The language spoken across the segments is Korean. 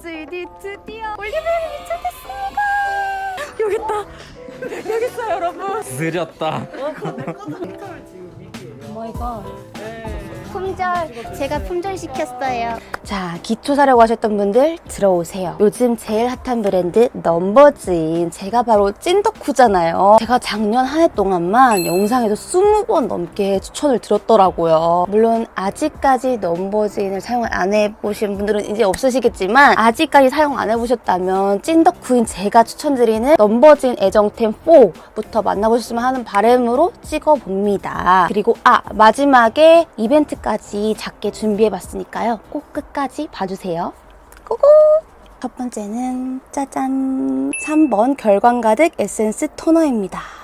넘버즈인이 드디어 올리브영에 도착했습니다. 여기 있다. 여기 있어요, 여러분. 느렸다. 오마이갓. 품절 제가 품절 시켰어요. 자, 기초 사려고 하셨던 분들 들어오세요. 요즘 제일 핫한 브랜드 넘버즈인 제가 바로 찐덕후잖아요. 제가 작년 한 해 동안만 영상에서 20번 넘게 추천을 드렸더라고요. 물론 아직까지 넘버즈인을 사용 안 해보신 분들은 이제 없으시겠지만 아직까지 사용 안 해보셨다면 찐덕후인 제가 추천드리는 넘버즈인 애정템 4부터 만나보셨으면 하는 바람으로 찍어봅니다. 그리고 아 마지막에 이벤트까지 작게 준비해봤으니까요. 꼭 끝까지 봐주세요. 고고! 첫 번째는 짜잔 3번 결광 가득 에센스 토너입니다.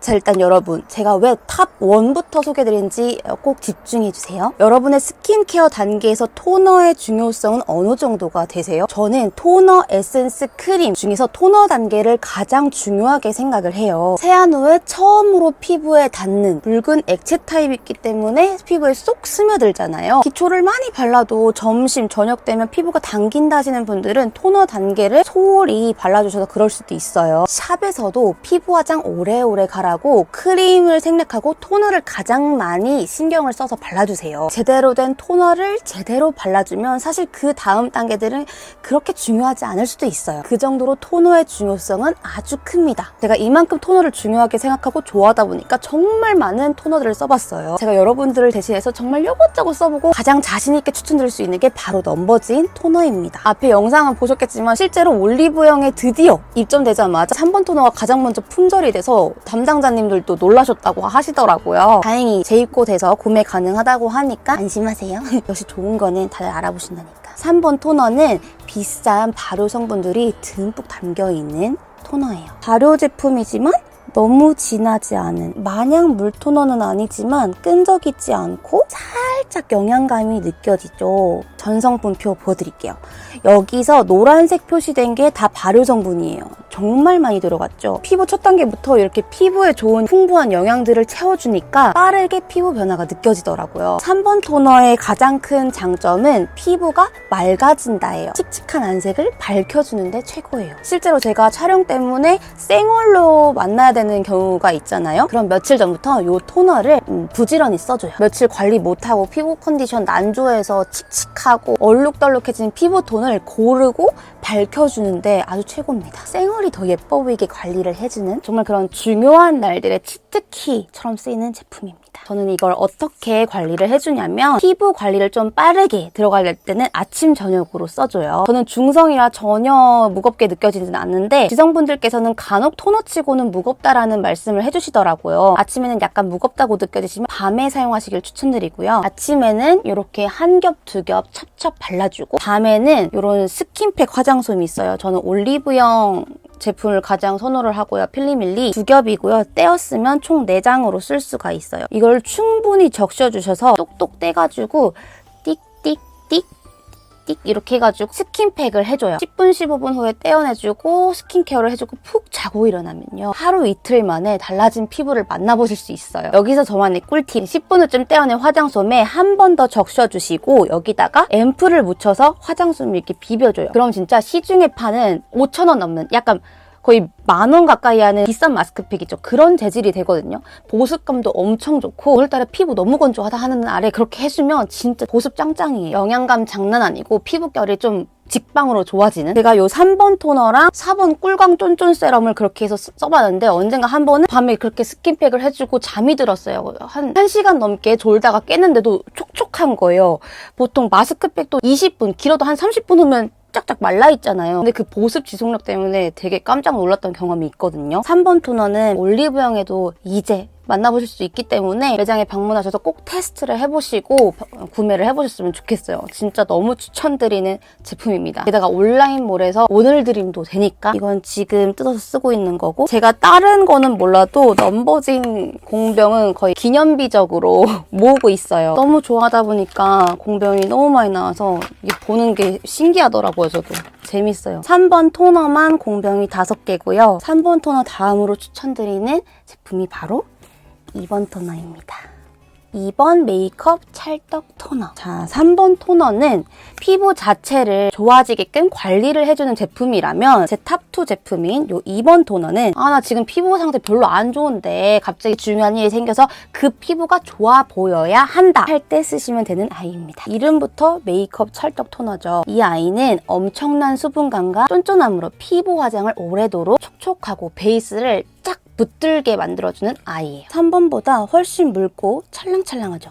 자 일단 여러분 제가 왜 탑 1부터 소개드린지 꼭 집중해 주세요. 여러분의 스킨케어 단계에서 토너의 중요성은 어느 정도가 되세요? 저는 토너, 에센스, 크림 중에서 토너 단계를 가장 중요하게 생각을 해요. 세안 후에 처음으로 피부에 닿는 붉은 액체 타입이기 때문에 피부에 쏙 스며들잖아요. 기초를 많이 발라도 점심, 저녁 되면 피부가 당긴다 하시는 분들은 토너 단계를 소홀히 발라주셔서 그럴 수도 있어요. 샵에서도 피부 화장 오래 오래 가라고 크림을 생략하고 토너를 가장 많이 신경을 써서 발라주세요. 제대로 된 토너를 제대로 발라주면 사실 그 다음 단계들은 그렇게 중요하지 않을 수도 있어요. 그 정도로 토너의 중요성은 아주 큽니다. 제가 이만큼 토너를 중요하게 생각하고 좋아하다 보니까 정말 많은 토너들을 써봤어요. 제가 여러분들을 대신해서 정말 이것저것 써보고 가장 자신있게 추천드릴 수 있는 게 바로 넘버즈인 토너입니다. 앞에 영상은 보셨겠지만 실제로 올리브영에 드디어 입점되자마자 3번 토너가 가장 먼저 품절이 돼서 담당자님들도 놀라셨다고 하시더라고요. 다행히 재입고돼서 구매 가능하다고 하니까 안심하세요. 역시 좋은 거는 다들 알아보신다니까. 3번 토너는 비싼 발효 성분들이 듬뿍 담겨 있는 토너예요. 발효 제품이지만 너무 진하지 않은 마냥 물 토너는 아니지만 끈적이지 않고 살짝 영양감이 느껴지죠. 전성분표 보여드릴게요. 여기서 노란색 표시된 게 다 발효 성분이에요. 정말 많이 들어갔죠. 피부 첫 단계부터 이렇게 피부에 좋은 풍부한 영양들을 채워주니까 빠르게 피부 변화가 느껴지더라고요. 3번 토너의 가장 큰 장점은 피부가 맑아진다예요. 칙칙한 안색을 밝혀주는데 최고예요. 실제로 제가 촬영 때문에 생얼로 만나야 되는 경우가 있잖아요. 그럼 며칠 전부터 이 토너를 음, 부지런히 써줘요. 며칠 관리 못하고 피부 컨디션 난조해서 칙칙하고 얼룩덜룩해진 피부 톤을 고르고 밝혀주는데 아주 최고입니다. 생얼이 더 예뻐 보이게 관리를 해주는 정말 그런 중요한 날들의 치트키처럼 쓰이는 제품입니다. 저는 이걸 어떻게 관리를 해주냐면 피부 관리를 좀 빠르게 들어갈 때는 아침 저녁으로 써줘요. 저는 중성이라 전혀 무겁게 느껴지진 않는데 지성분들께서는 간혹 토너치고는 무겁다라는 말씀을 해주시더라고요. 아침에는 약간 무겁다고 느껴지시면 밤에 사용하시길 추천드리고요. 아침에는 이렇게 한 겹, 두 겹 찹찹 발라주고 밤에는 이런 스킨팩 화장솜이 있어요. 저는 올리브영 제품을 가장 선호를 하고요. 필리밀리 두 겹이고요. 떼었으면 총 4장으로 쓸 수가 있어요. 이걸 충분히 적셔주셔서 똑똑 떼가지고 띡 이렇게 해가지고 스킨팩을 해줘요. 10분, 15분 후에 떼어내주고 스킨케어를 해주고 푹 자고 일어나면요. 하루 이틀 만에 달라진 피부를 만나보실 수 있어요. 여기서 저만의 꿀팁. 10분 후쯤 떼어낸 화장솜에 한 번 더 적셔주시고 여기다가 앰플을 묻혀서 화장솜을 이렇게 비벼줘요. 그럼 진짜 시중에 파는 5,000원 넘는 약간 거의 만 원 가까이 하는 비싼 마스크팩이죠. 그런 재질이 되거든요. 보습감도 엄청 좋고 오늘따라 피부 너무 건조하다 하는 날에 그렇게 해주면 진짜 보습 짱짱이에요. 영양감 장난 아니고 피부결이 좀 직방으로 좋아지는 제가 요 3번 토너랑 4번 꿀광 쫀쫀 세럼을 그렇게 해서 쓰- 써봤는데 언젠가 한 번은 밤에 그렇게 스킨팩을 해주고 잠이 들었어요. 한 1시간 넘게 졸다가 깼는데도 촉촉한 거예요. 보통 마스크팩도 20분 길어도 한 30분 후면 쫙쫙 말라 있잖아요. 근데 그 보습 지속력 때문에 되게 깜짝 놀랐던 경험이 있거든요. 3번 토너는 올리브영에도 이제 만나보실 수 있기 때문에 매장에 방문하셔서 꼭 테스트를 해보시고 바- 구매를 해보셨으면 좋겠어요. 진짜 너무 추천드리는 제품입니다. 게다가 온라인몰에서 오늘 드림도 되니까 이건 지금 뜯어서 쓰고 있는 거고 제가 다른 거는 몰라도 넘버진 공병은 거의 기념비적으로 모으고 있어요. 너무 좋아하다 보니까 공병이 너무 많이 나와서 보는 게 신기하더라고요, 저도. 재밌어요. 3번 토너만 공병이 5개고요. 3번 토너 다음으로 추천드리는 제품이 바로 2번 토너입니다. 2번 메이크업 찰떡 토너. 자, 3번 토너는 피부 자체를 좋아지게끔 관리를 해주는 제품이라면 제 탑2 제품인 요 2번 토너는 아, 나 지금 피부 상태 별로 안 좋은데 갑자기 중요한 일이 생겨서 그 피부가 좋아 보여야 한다 할 때 쓰시면 되는 아이입니다. 이름부터 메이크업 찰떡 토너죠. 이 아이는 엄청난 수분감과 쫀쫀함으로 피부 화장을 오래도록 촉촉하고 베이스를 쫙 붙들게 만들어주는 아이예요. 3번보다 훨씬 묽고 찰랑찰랑하죠.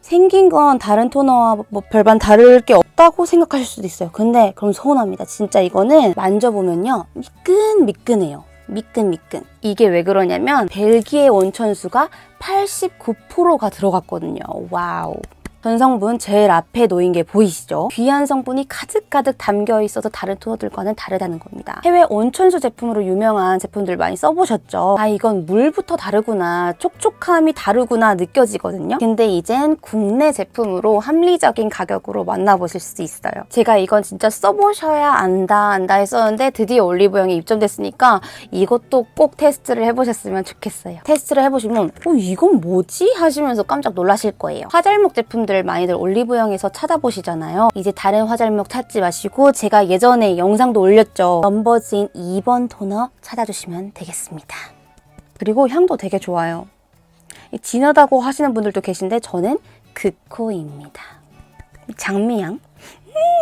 생긴 건 다른 토너와 뭐 별반 다를 게 없다고 생각하실 수도 있어요. 근데 그럼 서운합니다. 진짜 이거는 만져보면요. 미끈미끈해요. 미끈미끈. 이게 왜 그러냐면 벨기에 온천수가 89%가 들어갔거든요. 와우. 전성분 제일 앞에 놓인 게 보이시죠? 귀한 성분이 가득가득 담겨 있어서 다른 토너들과는 다르다는 겁니다. 해외 온천수 제품으로 유명한 제품들 많이 써보셨죠? 아 이건 물부터 다르구나, 촉촉함이 다르구나 느껴지거든요. 근데 이젠 국내 제품으로 합리적인 가격으로 만나보실 수 있어요. 제가 이건 진짜 써보셔야 안다 안다 했었는데 드디어 올리브영에 입점됐으니까 이것도 꼭 테스트를 해보셨으면 좋겠어요. 테스트를 해보시면 어 이건 뭐지? 하시면서 깜짝 놀라실 거예요. 화잘목 제품들 많이들 올리브영에서 찾아보시잖아요. 이제 다른 화잘목 찾지 마시고 제가 예전에 영상도 올렸죠. 넘버즈인 2번 토너 찾아주시면 되겠습니다. 그리고 향도 되게 좋아요. 이 진하다고 하시는 분들도 계신데 저는 극코입니다. 장미향.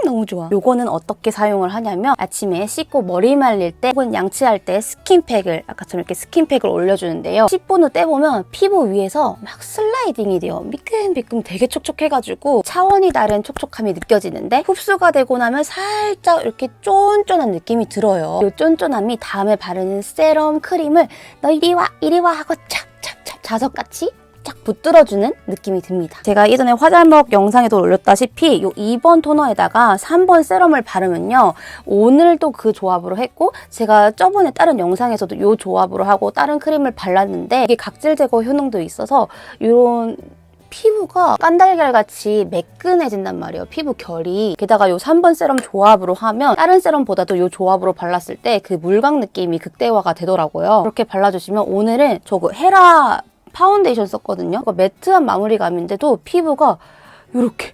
음, 너무 좋아. 요거는 어떻게 사용을 하냐면 아침에 씻고 머리 말릴 때 혹은 양치할 때 스킨팩을 아까처럼 이렇게 스킨팩을 올려주는데요. 10분 후 떼보면 피부 위에서 막 슬라이딩이 돼요. 미끈미끈 되게 촉촉해가지고 차원이 다른 촉촉함이 느껴지는데 흡수가 되고 나면 살짝 이렇게 쫀쫀한 느낌이 들어요. 이 쫀쫀함이 다음에 바르는 세럼 크림을 너 이리 와 이리 와 하고 찹찹찹 자석같이 쫙 붙들어주는 느낌이 듭니다. 제가 예전에 화잘먹 영상에도 올렸다시피 이 2번 토너에다가 3번 세럼을 바르면요. 오늘도 그 조합으로 했고 제가 저번에 다른 영상에서도 이 조합으로 하고 다른 크림을 발랐는데 이게 각질 제거 효능도 있어서 이런 피부가 깐달걀 같이 매끈해진단 말이에요. 피부 결이. 게다가 이 3번 세럼 조합으로 하면 다른 세럼보다도 이 조합으로 발랐을 때 그 물광 느낌이 극대화가 되더라고요. 그렇게 발라주시면 오늘은 저거 헤라 파운데이션 썼거든요. 매트한 마무리감인데도 피부가 이렇게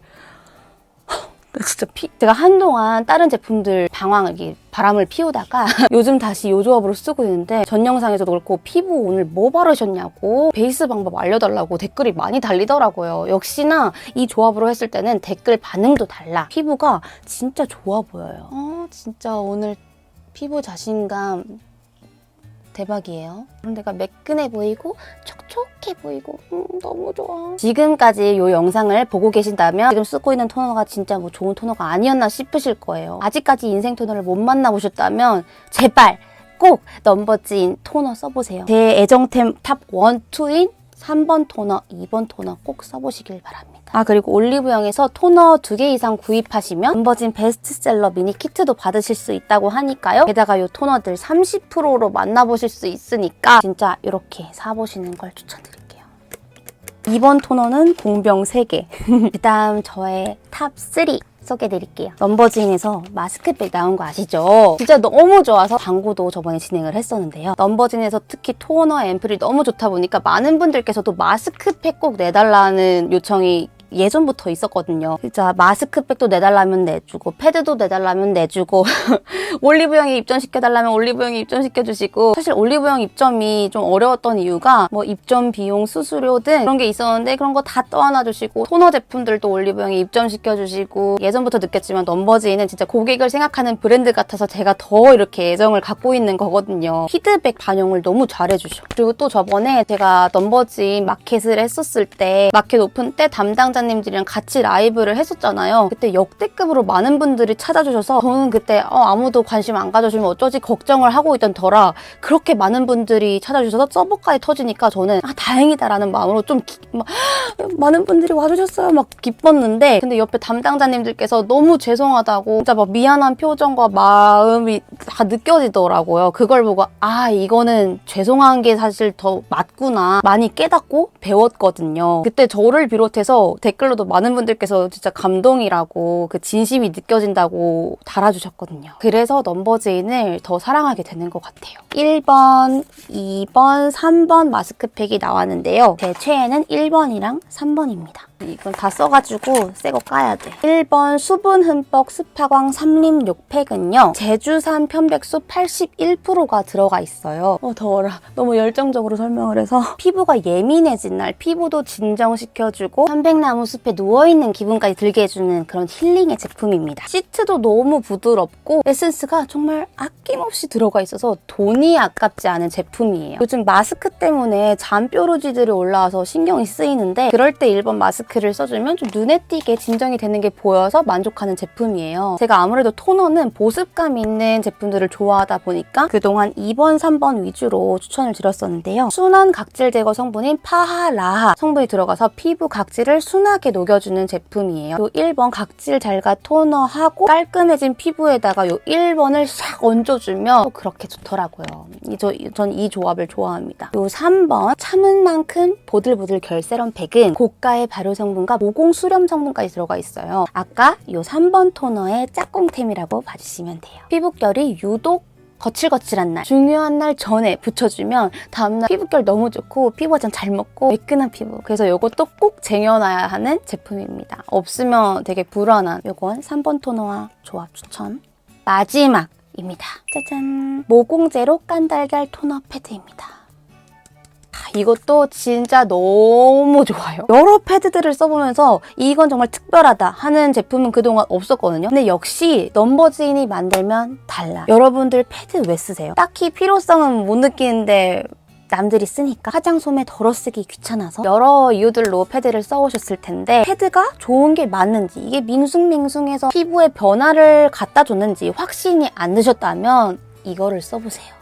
나 진짜 피, 제가 한동안 다른 제품들 방황을 이렇게 바람을 피우다가 요즘 다시 요 조합으로 쓰고 있는데 전 영상에서도 그렇고 피부 오늘 뭐 바르셨냐고 베이스 방법 알려달라고 댓글이 많이 달리더라고요. 역시나 이 조합으로 했을 때는 댓글 반응도 달라. 피부가 진짜 좋아 보여요. 어, 진짜 오늘 피부 자신감 대박이에요. 그럼 내가 매끈해 보이고 촉촉해 보이고 음, 너무 좋아. 지금까지 이 영상을 보고 계신다면 지금 쓰고 있는 토너가 진짜 뭐 좋은 토너가 아니었나 싶으실 거예요. 아직까지 인생 토너를 못 만나보셨다면 제발 꼭 넘버즈인 토너 써보세요. 제 애정템 탑 1, 2인 3번 토너, 2번 토너 꼭 써보시길 바랍니다. 아 그리고 올리브영에서 토너 두 개 이상 구입하시면 넘버진 베스트셀러 미니 키트도 받으실 수 있다고 하니까요. 게다가 이 토너들 30%로 만나보실 수 있으니까 진짜 이렇게 사보시는 걸 추천드릴게요. 2번 토너는 공병 3개. 그 다음 저의 탑 3. 소개해드릴게요. 넘버진에서 마스크팩 나온 거 아시죠? 진짜 너무 좋아서 광고도 저번에 진행을 했었는데요. 넘버진에서 특히 토너 앰플이 너무 좋다 보니까 많은 분들께서도 마스크팩 꼭 내달라는 요청이 예전부터 있었거든요. 진짜 마스크팩도 내달라면 내주고 패드도 내달라면 내주고 올리브영에 입점시켜달라면 올리브영에 입점시켜주시고 사실 올리브영 입점이 좀 어려웠던 이유가 뭐 입점 비용, 수수료 등 그런 게 있었는데 그런 거 다 떠안아주시고 토너 제품들도 올리브영에 입점시켜주시고 예전부터 느꼈지만 넘버즈인은 진짜 고객을 생각하는 브랜드 같아서 제가 더 이렇게 애정을 갖고 있는 거거든요. 피드백 반영을 너무 잘해주셔. 그리고 또 저번에 제가 넘버즈인 마켓을 했었을 때 마켓 오픈 때 담당자 님들이랑 같이 라이브를 했었잖아요. 그때 역대급으로 많은 분들이 찾아주셔서 저는 그때 어, 아무도 관심 안 가져주면 어쩌지 걱정을 하고 있던 터라. 그렇게 많은 분들이 찾아주셔서 서버까지 터지니까 저는 아 다행이다라는 마음으로 좀 기- 막, 많은 분들이 와주셨어요. 막 기뻤는데 근데 옆에 담당자님들께서 너무 죄송하다고 진짜 막 미안한 표정과 마음이 다 느껴지더라고요. 그걸 보고 아 이거는 죄송한 게 사실 더 맞구나. 많이 깨닫고 배웠거든요. 그때 저를 비롯해서 댓글로도 많은 분들께서 진짜 감동이라고 그 진심이 느껴진다고 달아주셨거든요. 그래서 넘버즈인을 더 사랑하게 되는 것 같아요. 1번, 2번, 3번 마스크팩이 나왔는데요. 제 최애는 1번이랑 3번입니다. 이건 다 써가지고 새 거 까야 돼. 1번 수분 흠뻑 스파광 삼림 6팩은요. 제주산 편백수 81%가 들어가 있어요. 어 더워라. 너무 열정적으로 설명을 해서 피부가 예민해진 날 피부도 진정시켜주고 편백나무 숲에 누워있는 기분까지 들게 해주는 그런 힐링의 제품입니다. 시트도 너무 부드럽고 에센스가 정말 아낌없이 들어가 있어서 돈이 아깝지 않은 제품이에요. 요즘 마스크 때문에 잔뾰루지들이 올라와서 신경이 쓰이는데 그럴 때 1번 마스크 를 써주면 좀 눈에 띄게 진정이 되는 게 보여서 만족하는 제품이에요. 제가 아무래도 토너는 보습감 있는 제품들을 좋아하다 보니까 그동안 2번, 3번 위주로 추천을 드렸었는데요. 순한 각질 제거 성분인 파하라하 성분이 들어가서 피부 각질을 순하게 녹여주는 제품이에요. 요 1번 각질 잘가 토너하고 깔끔해진 피부에다가 요 1번을 싹 얹어주면 또 그렇게 좋더라고요. 전 이 조합을 좋아합니다. 요 3번 참은 만큼 보들보들 결세럼 팩은 고가의 발효 성분과 모공 수렴 성분까지 들어가 있어요. 아까 요 3번 토너의 짝꿍템이라고 봐주시면 돼요. 피부결이 유독 거칠거칠한 날, 중요한 날 전에 붙여주면 다음날 피부결 너무 좋고 피부 화장 잘 먹고 매끈한 피부. 그래서 이것도 꼭 쟁여놔야 하는 제품입니다. 없으면 되게 불안한 이건 3번 토너와 조합 추천. 마지막입니다. 짜잔! 모공제로 깐달걀 토너 패드입니다. 아, 이것도 진짜 너무 좋아요. 여러 패드들을 써보면서 이건 정말 특별하다 하는 제품은 그동안 없었거든요. 근데 역시 넘버즈인이 만들면 달라. 여러분들 패드 왜 쓰세요? 딱히 필요성은 못 느끼는데 남들이 쓰니까 화장솜에 덜어 쓰기 귀찮아서 여러 이유들로 패드를 써오셨을 텐데 패드가 좋은 게 맞는지 이게 밍숭밍숭해서 피부에 변화를 갖다 줬는지 확신이 안 드셨다면 이거를 써보세요.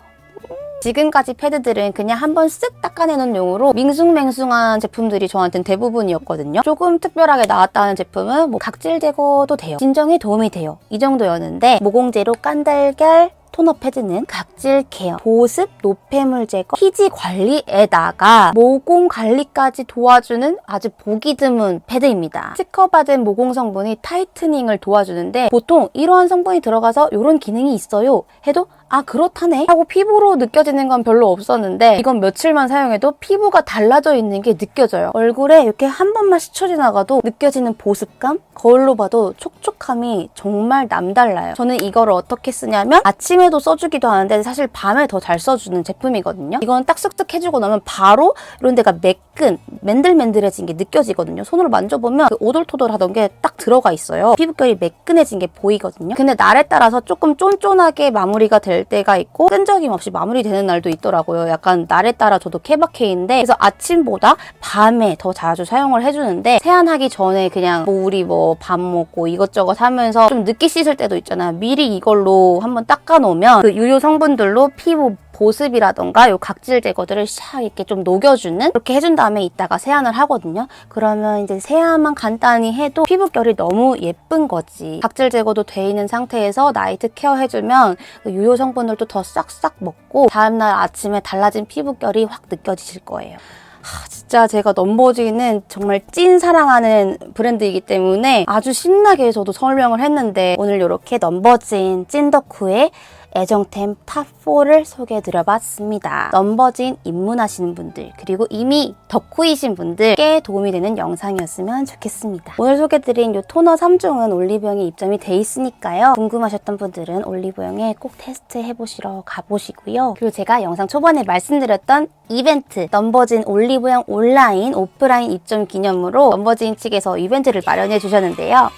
지금까지 패드들은 그냥 한 번 쓱 닦아내는 용으로 밍숭맹숭한 제품들이 저한테는 대부분이었거든요. 조금 특별하게 나왔다는 제품은 뭐 각질 제거도 돼요. 진정에 도움이 돼요. 이 정도였는데 모공제로 깐달걀 토너 패드는 각질 케어, 보습, 노폐물 제거, 피지 관리에다가 모공 관리까지 도와주는 아주 보기 드문 패드입니다. 특허받은 모공 성분이 타이트닝을 도와주는데 보통 이러한 성분이 들어가서 이런 기능이 있어요 해도 아 그렇다네 하고 피부로 느껴지는 건 별로 없었는데 이건 며칠만 사용해도 피부가 달라져 있는 게 느껴져요. 얼굴에 이렇게 한 번만 스쳐 지나가도 느껴지는 보습감? 거울로 봐도 촉촉함이 정말 남달라요. 저는 이거를 어떻게 쓰냐면 아침에도 써주기도 하는데 사실 밤에 더 잘 써주는 제품이거든요. 이건 딱 쓱쓱 해주고 나면 바로 이런 데가 매끈, 맨들맨들해진 게 느껴지거든요. 손으로 만져보면 그 오돌토돌하던 게 딱 들어가 있어요. 피부결이 매끈해진 게 보이거든요. 근데 날에 따라서 조금 쫀쫀하게 마무리가 될 때가 있고 끈적임 없이 마무리되는 날도 있더라고요. 약간 날에 따라 저도 케바케인데 그래서 아침보다 밤에 더 자주 사용을 해주는데 세안하기 전에 그냥 뭐 우리 뭐 밥 먹고 이것저것 하면서 좀 늦게 씻을 때도 있잖아요. 미리 이걸로 한번 닦아놓으면 그 유효 성분들로 피부 보습이라던가 요 각질 제거들을 샥 이렇게 좀 녹여주는 그렇게 해준 다음에 이따가 세안을 하거든요. 그러면 이제 세안만 간단히 해도 피부결이 너무 예쁜 거지. 각질 제거도 돼 있는 상태에서 나이트 케어 해주면 그 유효 성 분들도 더 싹싹 먹고 다음날 아침에 달라진 피부결이 확 느껴지실 거예요. 하, 진짜 제가 넘버즈는 정말 찐 사랑하는 브랜드이기 때문에 아주 신나게 저도 설명을 했는데 오늘 이렇게 넘버즈인 찐덕후의 애정템 탑4를 소개해드려봤습니다. 넘버진 입문하시는 분들 그리고 이미 덕후이신 분들께 도움이 되는 영상이었으면 좋겠습니다. 오늘 소개드린 이 토너 3종은 올리브영에 입점이 돼 있으니까요. 궁금하셨던 분들은 올리브영에 꼭 테스트 해보시러 가보시고요. 그리고 제가 영상 초반에 말씀드렸던 이벤트 넘버진 올리브영 온라인 오프라인 입점 기념으로 넘버진 측에서 이벤트를 마련해 주셨는데요.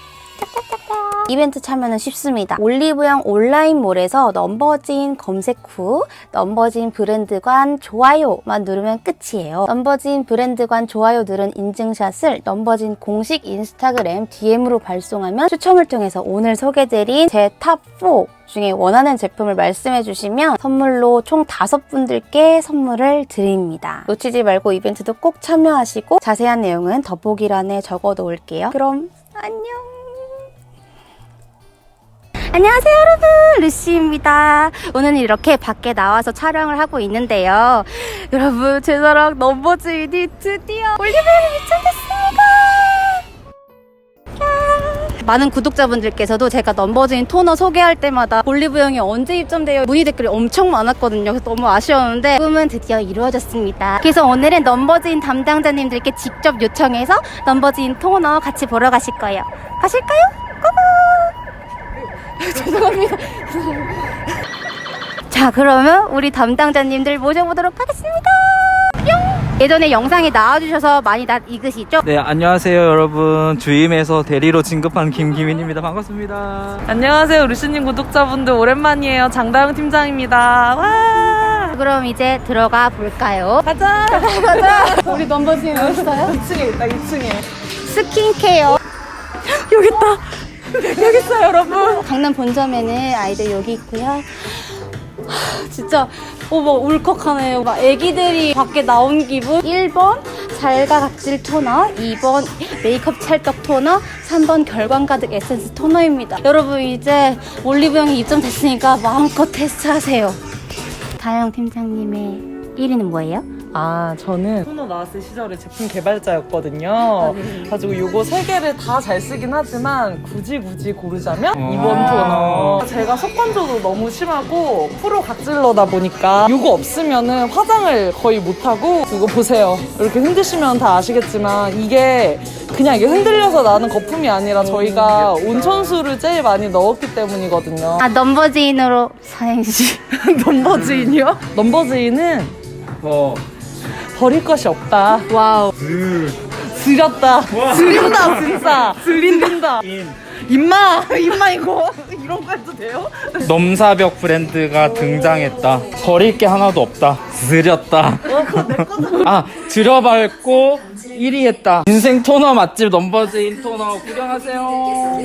이벤트 참여는 쉽습니다. 올리브영 온라인몰에서 넘버진 검색 후 넘버진 브랜드 관 좋아요만 누르면 끝이에요. 넘버진 브랜드 관 좋아요 누른 인증샷을 넘버진 공식 인스타그램 DM으로 발송하면 추첨을 통해서 오늘 소개드린 제 탑4 중에 원하는 제품을 말씀해 주시면 선물로 총 다섯 분들께 선물을 드립니다. 놓치지 말고 이벤트도 꼭 참여하시고 자세한 내용은 더보기란에 적어 놓을게요. 그럼 안녕! 안녕하세요 여러분 루시입니다 오늘은 이렇게 밖에 나와서 촬영을 하고 있는데요 여러분 제 사랑 넘버즈인이 드디어 올리브영에 입점됐습니다 많은 구독자분들께서도 제가 넘버즈인 토너 소개할 때마다 올리브영이 언제 입점돼요? 문의 댓글이 엄청 많았거든요. 그래서 너무 아쉬웠는데 꿈은 드디어 이루어졌습니다. 그래서 오늘은 넘버즈인 담당자님들께 직접 요청해서 넘버즈인 토너 같이 보러 가실 거예요. 가실까요? 고고! 죄송합니다. 자, 그러면 우리 담당자님들 모셔보도록 하겠습니다. 뿅! 예전에 영상에 나와주셔서 많이 낯 익으시죠? 네, 안녕하세요, 여러분. 주임에서 대리로 진급한 김기민입니다. 반갑습니다. 안녕하세요, 루시님 구독자분들 오랜만이에요. 장다영 팀장입니다. 와! 그럼 이제 들어가 볼까요? 가자! 우리 넘버즈인 어딨어요? 2층에 있다, 2층에. 스킨케어. 여기 있다! 여기 있어요, 여러분! 강남 본점에는 아이들 여기 있고요. 하, 진짜 어머 울컥하네요. 막 애기들이 밖에 나온 기분. 1번 잘가 각질 토너, 2번 메이크업 찰떡 토너, 3번 결광 가득 에센스 토너입니다. 여러분 이제 올리브영이 입점됐으니까 마음껏 테스트하세요. 다영 팀장님의 1위는 뭐예요? 아, 저는 토너 나왔을 시절에 제품 개발자였거든요. 가지고 요거 세 개를 다 잘 쓰긴 하지만 굳이 굳이 고르자면 이번 토너. 제가 속건조도 너무 심하고 프로 각질러다 보니까 요거 없으면은 화장을 거의 못 하고 이거 보세요. 이렇게 흔드시면 다 아시겠지만 이게 그냥 이게 흔들려서 나는 거품이 아니라 저희가 온천수를 제일 많이 넣었기 때문이거든요. 아 넘버즈인으로 사행시. 넘버즈인이요? 넘버즈인은 어, 버릴 것이 없다. 와우. 지렸다. 지린다, 진짜. 지린다. 임마! 임마, 이거. 이런 거 해도 돼요? 넘사벽 브랜드가 등장했다. 버릴 게 하나도 없다. 느렸다. 아, 들여밟고 1위 했다. 인생 토너 맛집 넘버즈인 토너 구경하세요.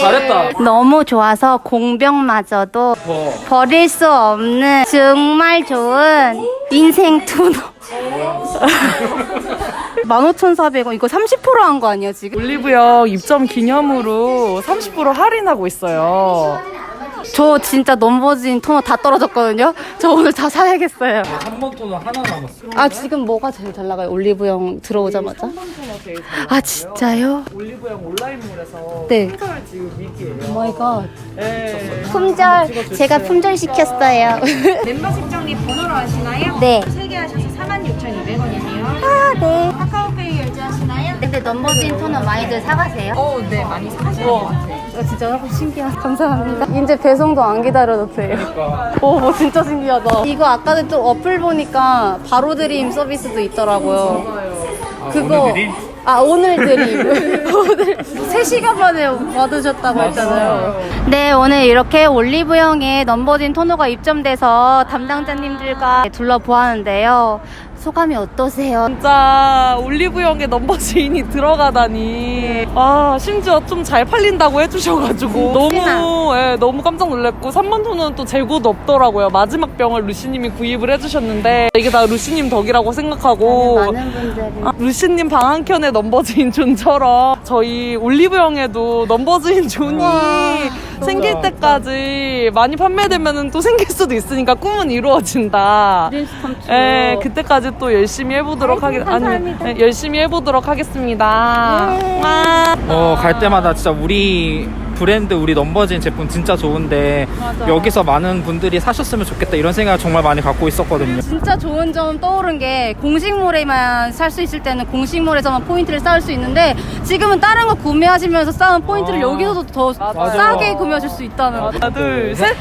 잘했다. 너무 좋아서 공병마저도 어. 버릴 수 없는 정말 좋은 인생 토너. 15,400원. 이거 30%한 거 아니야, 지금? 올리브영 입점 기념으로 30% 할인하고 있어요. 저 진짜 넘버진 토너 다 떨어졌거든요? 저 오늘 다 사야겠어요. 3번 토너 하나 남았어. 아, 지금 뭐가 제일 잘 나가요? 올리브영 들어오자마자? 토너 제일 잘 아, 진짜요? 올리브영 온라인몰에서 네. 품절 지금 위기예요. 오 마이 갓. 네. 품절 제가 품절 시켰어요. 멤버십 정리 번호로 하시나요? 네. 3개 하셔서 46,200원이네요. 아, 네. 카카오페이 결제하시나요? 근데 넘버진 토너 많이들 사가세요? 어, 네, 많이 사시는 것 같아요. 어, 진짜 너무 신기하다. 감사합니다. 이제 배송도 안 기다려도 돼요. 오, 뭐 진짜 신기하다. 이거 아까도 또 어플 보니까 바로 드림 서비스도 있더라고요. 그거. 오늘 드림? 아, 오늘 드림. 오늘 3시간 만에 받으셨다고 했잖아요. 네, 오늘 이렇게 올리브영에 넘버진 토너가 입점돼서 담당자님들과 둘러보았는데요. 소감이 어떠세요? 진짜 올리브영에 넘버즈인이 들어가다니. 아 심지어 좀 잘 팔린다고 해주셔가지고. 너무 예, 너무 깜짝 놀랐고. 3번 토는 또 재고도 없더라고요. 마지막 병을 루시님이 구입을 해주셨는데. 이게 다 루시님 덕이라고 생각하고. 많은 분들이. 아, 루시님 방 한 켠에 넘버즈인 존처럼. 저희 올리브영에도 넘버즈인 존이 생길 때까지 많이 판매되면 또 생길 수도 있으니까 꿈은 이루어진다. 투. 예, 그때까지 또 열심히 해보도록 하겠 아니 예, 열심히 해보도록 하겠습니다. 와. 어, 갈 때마다 진짜 우리 브랜드, 우리 넘버진 제품 진짜 좋은데 여기서 많은 분들이 사셨으면 좋겠다 이런 생각을 정말 많이 갖고 있었거든요. 진짜 좋은 점 떠오른 게 공식몰에만 살 수 있을 때는 공식몰에서만 포인트를 쌓을 수 있는데 지금은 다른 거 구매하시면서 쌓은 포인트를 아. 여기서도 더 맞아요. 싸게 구매하실 수 있다는 거. 하나, 둘, 셋.